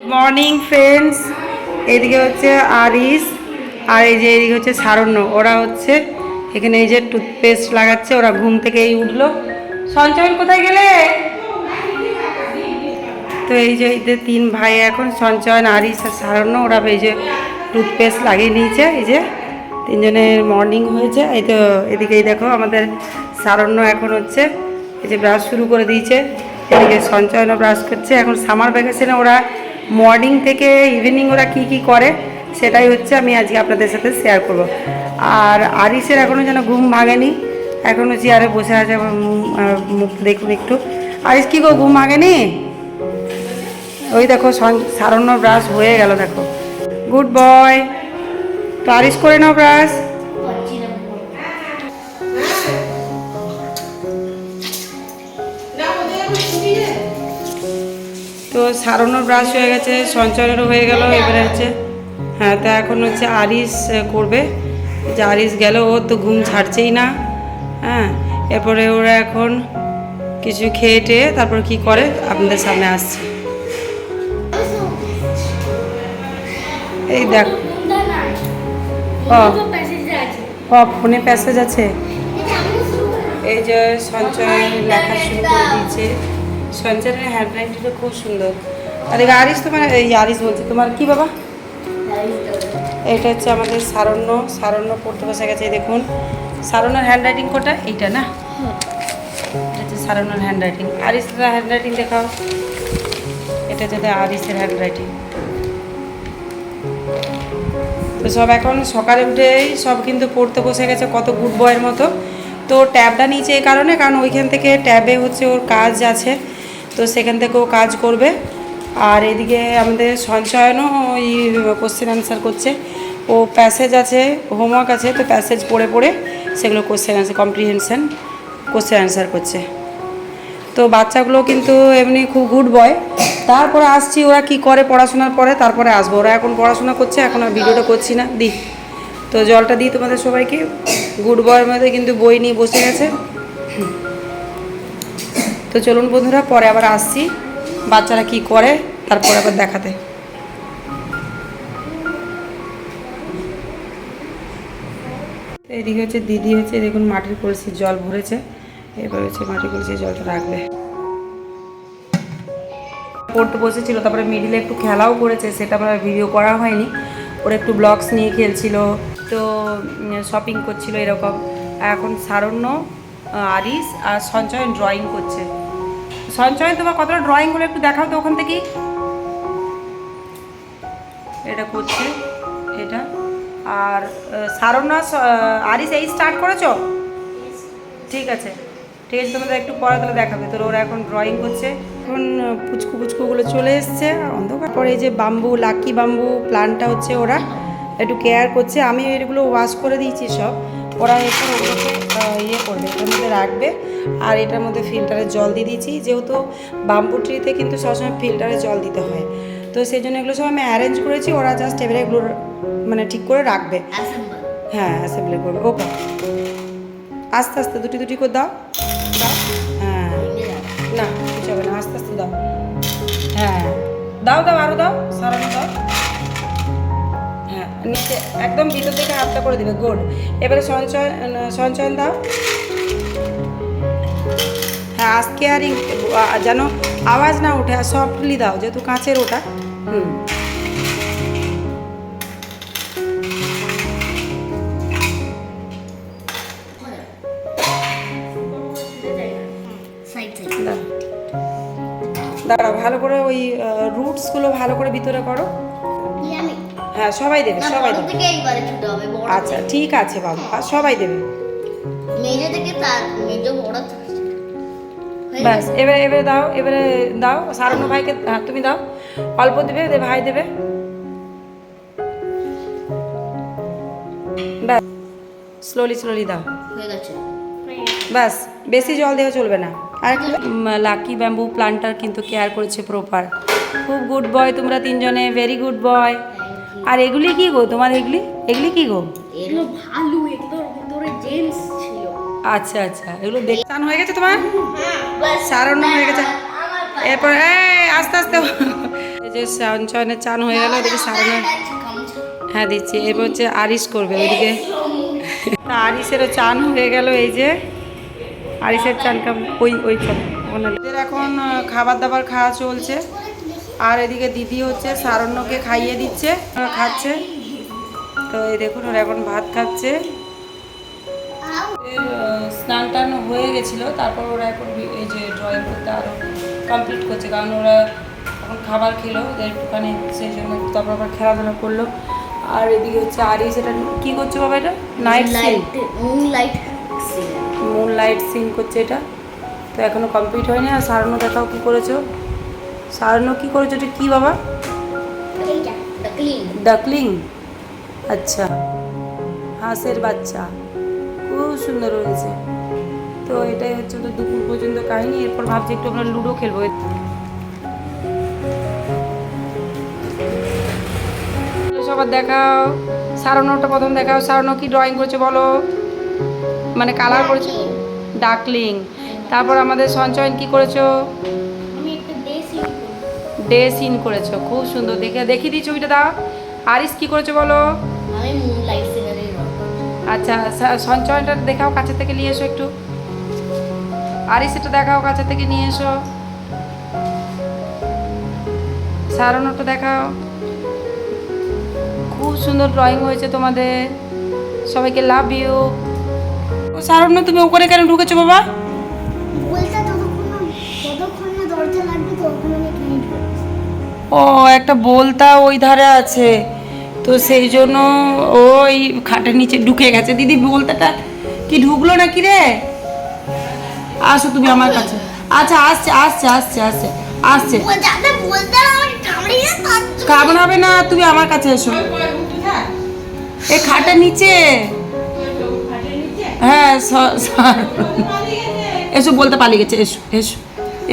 Morning friends এদিকে হচ্ছে আরিস, আর এই যে এদিকে হচ্ছে সারণ্য। ওরা হচ্ছে এখানে এই যে টুথপেস্ট লাগাচ্ছে, ওরা ঘুম থেকে এই উঠল। সঞ্চয়ন, কোথায় গেলে? তো এই যে এই যে তিন ভাই এখন, সঞ্চয়ন, আরিস আর সারণ্য, ওরা এই যে টুথপেস্ট লাগিয়ে নিয়েছে। এই যে তিনজনের মর্নিং হয়েছে। এই তো এদিকেই দেখো আমাদের সারণ্য এখন হচ্ছে এই যে ব্রাশ শুরু করে দিয়েছে। এদিকে সঞ্চয়নও ব্রাশ করছে। এখন সামার ভ্যাকেশনে ওরা মর্নিং থেকে ইভিনিং ওরা কি কি করে, সেটাই হচ্ছে আমি আজকে আপনাদের সাথে শেয়ার করব। আর আরিসের এখনও যেন ঘুম ভাঙেনি এখনও চেয়ারে বসে আছে মুখ- দেখুন একটু। আরিস কি গো, ঘুম ভাঙেনি? ওই দেখো সারণ্য ব্রাশ হয়ে গেল, দেখো। গুড বয় তো আরিস করে নাও ব্রাশ সারণ্য ব্রাশ হয়ে গেছে, সঞ্চয়েরও হয়ে গেল, এবারে হচ্ছে হ্যাঁ তো এখন হচ্ছে আরিস করবে। যে আরিস গেল ও তো ঘুম ছাড়ছেই না হ্যাঁ এরপরে ওরা এখন কিছু খেয়ে টেয়ে তারপর কি করে, আপনাদের সামনে আসছে। এই দেখ, ও ফোনে প্যাসেজ আছে। এই যে সঞ্চয় লেখা শুরু করে দিয়েছে। সঞ্চয়ের হ্যান্ড রাইটিংটা খুব সুন্দর। আর এই আরিস তোমার, এই আরিস বলছি। তোমার কি বাবা? এটা হচ্ছে আমাদের সারণ্য। সারণ্য পড়তে বসে গেছে দেখুন। সারণ্যর হ্যান্ড রাইটিং কোটা? এইটা না? এটা হচ্ছে সারণ্যর হ্যান্ড রাইটিং আরিসের হ্যান্ড রাইটিং দেখাও। এটা হচ্ছে আরিসের হ্যান্ড রাইটিং তো সব এখন সকালে উঠেই সব কিন্তু পড়তে বসে গেছে, কত গুড বয়ের মতো। তো ট্যাবটা নিয়েছে এই কারণে, কারণ ওইখান থেকে ট্যাবে হচ্ছে ওর কাজ আছে। তো সেখান থেকে ও কাজ করবে। আর এদিকে আমাদের সঞ্চয়নও ওই কোশ্চেন অ্যান্সার করছে। ও প্যাসেজ আছে হোমওয়ার্ক আছে, তো প্যাসেজ পড়ে পড়ে সেগুলো কোশ্চেন আছে কম্প্রিহেনশন কোশ্চেন অ্যান্সার করছে। তো বাচ্চাগুলো কিন্তু এমনি খুব গুড বয় তারপরে আসছি ওরা কি করে পড়াশোনার পরে, তারপরে আসব। ওরা এখন পড়াশোনা করছে, এখন আর ভিডিওটা করছি না। দিই তো জলটা দিই তোমাদের সবাইকে। গুড বয়ের মধ্যে কিন্তু বই নিয়ে বসে গেছে। তো চলুন বন্ধুরা, পরে আবার আসছি। বাচ্চারা কি করে, তারপরে আবার দেখাতে। এদিকে হচ্ছে দিদি হচ্ছে, দেখুন মাটির কলসির জল ভরেছে। এবার হচ্ছে মাটির কলসির জলটা রাখবে। পড়তে বসেছিল, তারপরে মিডিলে একটু খেলাও করেছে, সেটা আমার ভিডিও করা হয়নি। ওরা একটু ব্লগস নিয়ে খেলছিল, তো শপিং করছিল এরকম। এখন সারণ্য আরিস আর সঞ্চয়ন ড্রয়িং করছে। সঞ্চয়ন তোমার কতটা ড্রয়িংগুলো একটু দেখাও তো ওখান থেকে এটা করছে এটা। আর আহ, সারণ্য স- আহ, আরিস এই স্টার্ট করেছ? ঠিক আছে। ঠিক আছে তোমাদের একটু পরে তাহলে দেখাবে। তো ওরা এখন ড্রয়িং করছে। এখন পুচকু পুচকুগুলো চলে এসছে। অন্ধকার। পরে যে বাম্বু লাকি বাম্বু প্লান্টটা হচ্ছে ওরা। একটু কেয়ার করছে। আমি এগুলো ওয়াশ করে দিয়েছি সব। ওরা এরপর ওগুলোকে ইয়ে করবে মধ্যে রাখবে। আর এটার মধ্যে ফিল্টারে জল দিয়ে দিয়েছি। যেহেতু বাম্বু ট্রিতে কিন্তু সবসময় ফিল্টারে জল দিতে হয়। তো সেই জন্য এগুলো সব আমি অ্যারেঞ্জ করেছি ওরা জাস্ট এবারে এগুলো মানে ঠিক করে রাখবে। হ্যাঁ অ্যাসেম্বলি করবে। ওকে। আস্তে আস্তে দুটি দুটি করে দাও। দাও। হ্যাঁ। না কিছু হবে না। আস্তে আস্তে দাও। হ্যাঁ। দাও দাও আরও দাও। সারানো দাও। হ্যাঁ নিচে একদম ভিতর থেকে হাতটা করে দিবে। গুড। এবারে সঞ্চয় সঞ্চয়ন দাও। আজকে আর যেন আওয়াজ না ওঠে আর সফটলি দাও যেহেতু কাঁচের ওটা। হুম। দাঁড়াও ভালো করে ওই রুটসগুলো ভালো করে ভিতরে করো। হ্যাঁ সবাই দেবে সবাই দেবে। আচ্ছা ঠিক আছে বাবু সবাই দেবে। মেজে থেকে তার হয়ে ব্যাস এবারে এবারে দাও এবারে দাও সারানো ভাইকে হ্যাঁ তুমি দাও অল্প দেবে ভাই দেবে ব্যাস স্লোলি স্লোলি দাও ব্যাস বেশি জল দেওয়া চলবে না আর লাকি ব্যাম্বু প্লান্টার কিন্তু কেয়ার করেছে প্রপার খুব গুড বয় তোমরা তিনজনে ভেরি গুড বয় আর এগুলি কি গো তোমার এগুলি এগুলি কি গো ভালো আচ্ছা আচ্ছা এগুলো দেখ চান হয়ে গেছে তোমার? বাস সারানো হয়ে গেছে। এরপর এই আস্তে আস্তে। এই যে সঞ্চয়নের চান হয়ে গেল ওদিকে সারানোর হ্যাঁ দিচ্ছি। এরপর হচ্ছে আরিস করবে ওইদিকে। আরিসেরও চান হয়ে গেল এই যে। আরিসের চান কাম ওই ওই। এদের এখন খাবার দাবার খাওয়া চলছে। আর এদিকে দিদি হচ্ছে সারণ্যকে খাইয়ে দিচ্ছে খাচ্ছে। তো এই দেখুন ওরা এখন ভাত খাচ্ছে। স্নান টান হয়ে গেছিল তারপর ওরা এখন এই যে ড্রয়িং করতে আরও কমপ্লিট করছে কারণ ওরা এখন খাবার খেলো ওদের একটুখানি সেই জন্য তারপর আবার খেলাধুলা করল। আর এদিকে হচ্ছে আরিস এটা কী করছে বাবা এটা? Night scene moon light moon light scene করছে এটা। তো এখনও কমপ্লিট হয়নি আর সারানো দেখাও কি করেছ? সারানো কি করেছ? এটা কি বাবা? ক্লিন ডাকলিং আচ্ছা। হাঁসের বাচ্চা। খুব সুন্দর হয়েছে। তো এটাই হচ্ছে তো দুপুর পর্যন্ত কাহিনী। এরপর ভাবছি একটু আমরা লুডো খেলব। সবার দেখাও। সারানোটা প্রথম দেখাও। সারানো কি ড্রয়িং করেছে বলো? মানে কালার করেছে? ডাকলিং তারপর আমাদের সঞ্চয়ন কি করেছ? ডে সিন করেছ। খুব সুন্দর। দেখে দেখিয়ে দিই ছবিটা দাও। আরিস কি করেছ বলো? আমি আচ্ছা স- সঞ্চয়নটা দেখাও কাছে থেকে নিয়ে এসো একটু। আরিস এটা দেখাও কাছে থেকে নিয়ে এসো। সারানোটা দেখাও। খুব সুন্দর ড্রয়িং হয়েছে তোমাদের। সবাইকে লাভ ইউ সারণ্য তুমি ওখানে কেন ঢুকেছো বাবা? ও একটা বলতা ওই ধারে আছে। তো সেই জন্য ওই খাটের নিচে ঢুকে গেছে। দিদি বলতেটা কি ঢুকলো না কি রে? আসো তুমি আমার কাছে। আচ্ছা আসছে আসছে আসছে আসছে আসছে। কামড়াবে না তুমি আমার কাছে এসো। এই খাটের নিচে। হ্যাঁ এসো বলতে পালিয়ে গেছে। এসো এসো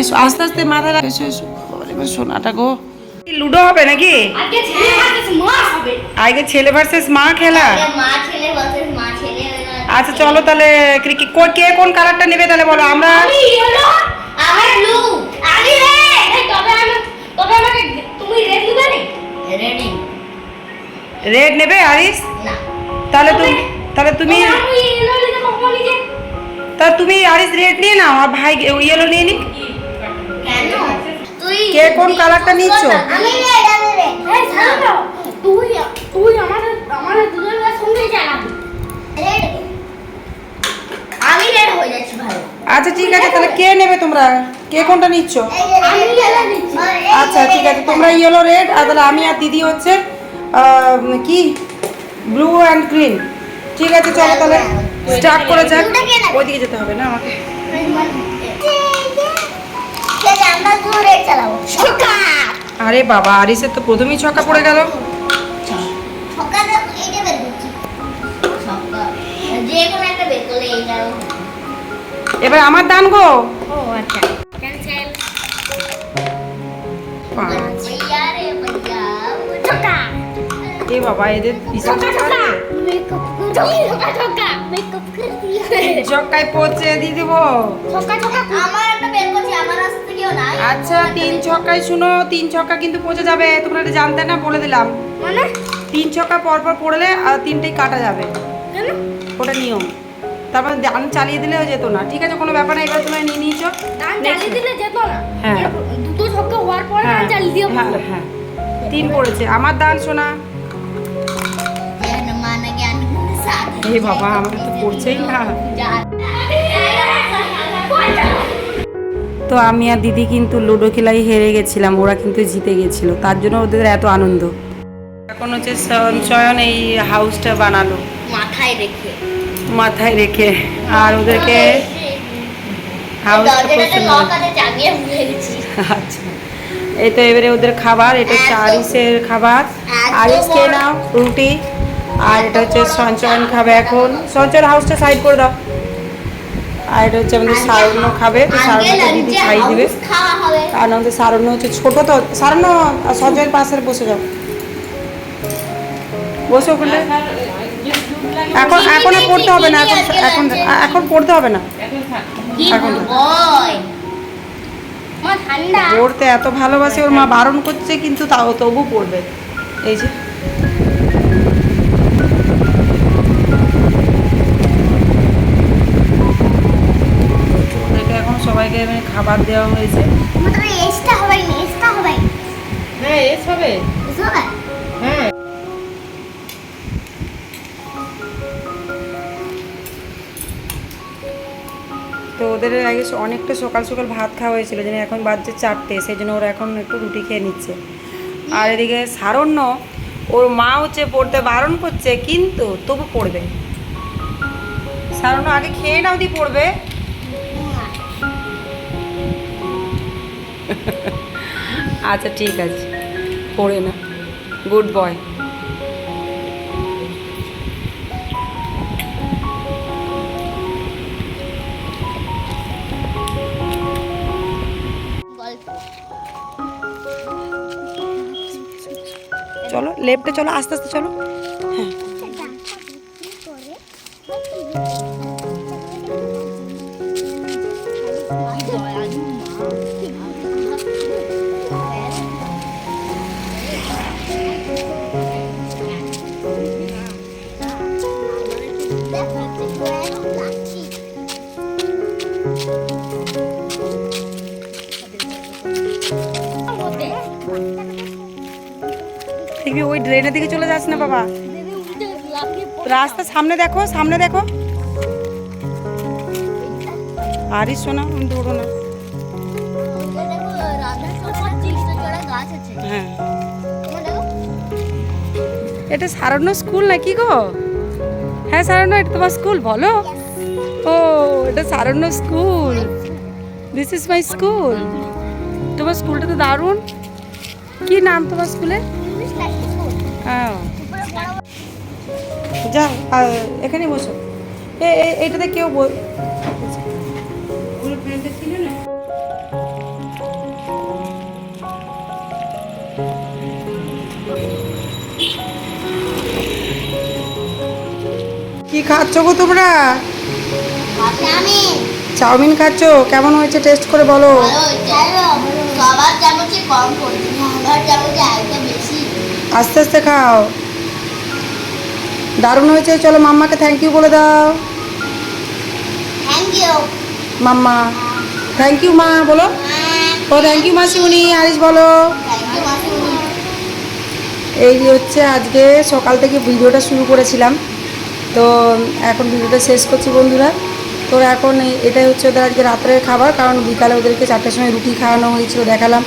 এসো আস্তে আস্তে রাখ। এসো এসো সোনাটা গো। লুডো হবে নাকি? আজকে ছেলে ভার্সেস মা আগে ছেলে ভার্সেস মা খেলা? মা ছেলে ভার্সেস মা ছেলে আচ্ছা চলো তাহলে ক্রিকেট কে কোন কালারটা নেবে তাহলে বলো আমরা? আমি ইয়েলো আমার ব্লু আমি রেড তবে আমি তবে আমাকে তুমি রেড নিবে আরিস? তাহলে তুমি তাহলে তুমি আমি ইয়েলো নিতে পারব নিজে? তা তুমি আরিস রেড নিয়ে নাও আর ভাই ইয়েলো নিয়ে কে? কোন কালারটা নিচ্ছ? আমি রেড আমি রেড এই ছাড়ো তুই তুই আমাদের আমাদের দুজনের সঙ্গে চালাবি রেড আমি রেড হয়ে যাচ্ছি ভালো। আচ্ছা ঠিক আছে তাহলে কে নেবে তোমরা? কে কোনটা নিচ্ছ? আমি ইয়েলো নিচ্ছি। আচ্ছা ঠিক আছে তোমরা ইয়েলো রেড আর তাহলে আমি আর দিদি হচ্ছে কি? ব্লু অ্যান্ড গ্রিন ঠিক আছে চলো তাহলে স্টার্ট করে যাক। ওইদিকে যেতে হবে না আমাকে। আমরা দুটো চালাবো। ছক্কা! আরে বাবা আরিসের তো প্রথমেই ছক্কা পড়ে গেল। ছক্কাটা এইটা বের করছি। ছক্কা। একটা বের করলে এইটাও এবার আমার দান গো। ও আচ্ছা। ক্যান্সেল একটা বের করছি আমার রাস্তা কেউ নাই আচ্ছা তিন ছক্কায় শুনো তিন ছক্কা কিন্তু পৌঁছে যাবে। তোমরা এটা জানতে না বলে দিলাম। মানে? তিন ছক্কা পর পর পড়লে আর তিনটেই কাটা যাবে। কেন? ওটা নিয়ম। তারপরে দান চালিয়ে দিলেও যেত না। ঠিক আছে কোনো ব্যাপার না এবার তোমরা নিয়ে নিয়েছো। ডান Next. চালিয়ে দিলে যেত না। হ্যাঁ। দুটো ছক্কা হওয়ার পরে হ্যাঁ। ডান চালিয়ে দিয়ে হ্যাঁ হ্যাঁ। তিন পড়েছে। আমার দান শোনা। এ বাবা আমাকে তো পড়ছেই না। তো আমি আর দিদি কিন্তু লুডো খেলাই হেরে গেছিলাম ওরা কিন্তু জিতে গেছিল তার জন্য ওদের এত আনন্দ। এখন হচ্ছে সঞ্চয়ন এই হাউসটা বানালো। মাথায় রেখে। মাথায় রেখে আর ওদেরকে আচ্ছা। এই তো এবারে ওদের খাবার এটা হচ্ছে আরিসের খাবার। আরিস খেয়ে নাও রুটি। আর এটা হচ্ছে সঞ্চয়ন খাবে এখন। সঞ্চয়ন হাউসটা সাইড করে দাও। আর এটা হচ্ছে আমাদের সারণ্য খাবে। তো সারণ্যকে দিদি খাই দিবে। হবে। আমাদের সারণ্য হচ্ছে ছোট তো। সারণ্য আর সঞ্চয়ের পাশে বসে যাও। বসে ওখানে। এখন এখন আর পড়তে হবে না। এখন এখন এখন পড়তে হবে না। এখন পড়তে এত ভালোবাসে ওর মা বারণ করছে কিন্তু তাও তবু পড়বে। এই যে। মানে খাবার দেওয়া হয়েছে। হ্যাঁ এস হবে। হ্যাঁ। তো ওদের আগে অনেকটা সকাল সকাল ভাত খাওয়া হয়েছিল যেন এখন বাজছে চারটে সেই জন্য ওরা এখন একটু রুটি খেয়ে নিচ্ছে। আর এদিকে সারণ্য ওর মা হচ্ছে পড়তে বারণ করছে কিন্তু তবু পড়বে। সারণ্য আগে খেয়ে নাও দি পড়বে। আচ্ছা ঠিক আছে। পড়ে না। Good boy. চলো লেফটে চলো আস্তে আস্তে চলো। হ্যাঁ। ড্রেনের দিকে চলে যাস না বাবা। রাস্তা সামনে দেখো সামনে দেখো। আরিস শোনা দৌড়ো না। হ্যাঁ। এটা সারণ্য স্কুল নাকি গো? হ্যাঁ সারণ্য, এটা তোমার স্কুল, বলো। ও, এটা Saranya school. This is my school তোমার স্কুলটা তো দারুণ। কি নাম তোমার স্কুলে? ইংলিশ ক্লাস হ্যাঁ যা এখানে বসো। এ এ- এটাতে কেউ বই কি খাচ্ছ গো তোমরা? চাউমিন খাচ্ছ? কেমন হয়েছে? টেস্ট করে বলো। সবার চামচে কম আমার আস্তে আস্তে খাও। দারুণ হয়েছে চলো মাম্মাকে থ্যাংক ইউ বলে দাও। মাম্মা থ্যাংক ইউ মা বলো। ও থ্যাংক ইউ মাসিমণি আরিস বলো। এই হচ্ছে আজকে সকাল থেকে ভিডিওটা শুরু করেছিলাম। তো এখন ভিডিওটা শেষ করছি বন্ধুরা। তো এখন এটাই হচ্ছে ওদের আজকে রাত্রের খাবার কারণ বিকালে ওদেরকে চারটের সময় রুটি খাওয়ানো হয়েছিল দেখালাম।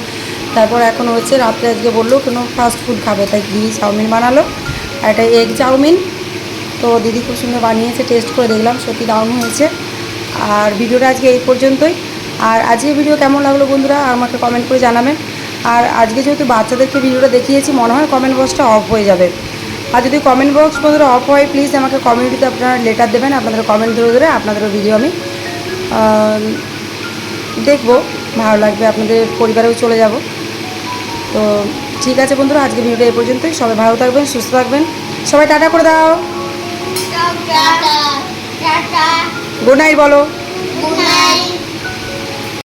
তারপর এখন হচ্ছে রাত্রে আজকে বলল কোনো ফাস্ট ফুড খাবে, তাই দিদি চাউমিন বানালো, আর এটা এগ চাউমিন। তো দিদি খুব সুন্দর বানিয়েছে টেস্ট করে দেখলাম, সত্যি দারুণ হয়েছে। আর ভিডিওটা আজকে এই পর্যন্তই। আর আজকে ভিডিও কেমন লাগল বন্ধুরা, আমাকে কমেন্ট করে জানাবেন। আর আজকে যেহেতু বাচ্চাদেরকে ভিডিওটা দেখিয়েছি, মনে হয় কমেন্ট বক্সটা অফ হয়ে যাবে। আর যদি কমেন্ট বক্স বন্ধুরা অফ হয় প্লিজ আমাকে কমিউনিটিতে আপনারা লেটার দেবেন, আপনাদের কমেন্ট ধরে ধরে আপনাদেরও ভিডিও আমি দেখব, ভালো লাগবে, আপনাদের পরিবারেও চলে যাব। তো ঠিক আছে বন্ধুরা আজকে ভিডিওটা এই পর্যন্তই। সবাই ভালো থাকবেন সুস্থ থাকবেন। সবাই টাটা করে দাও। গুড নাইট বলো।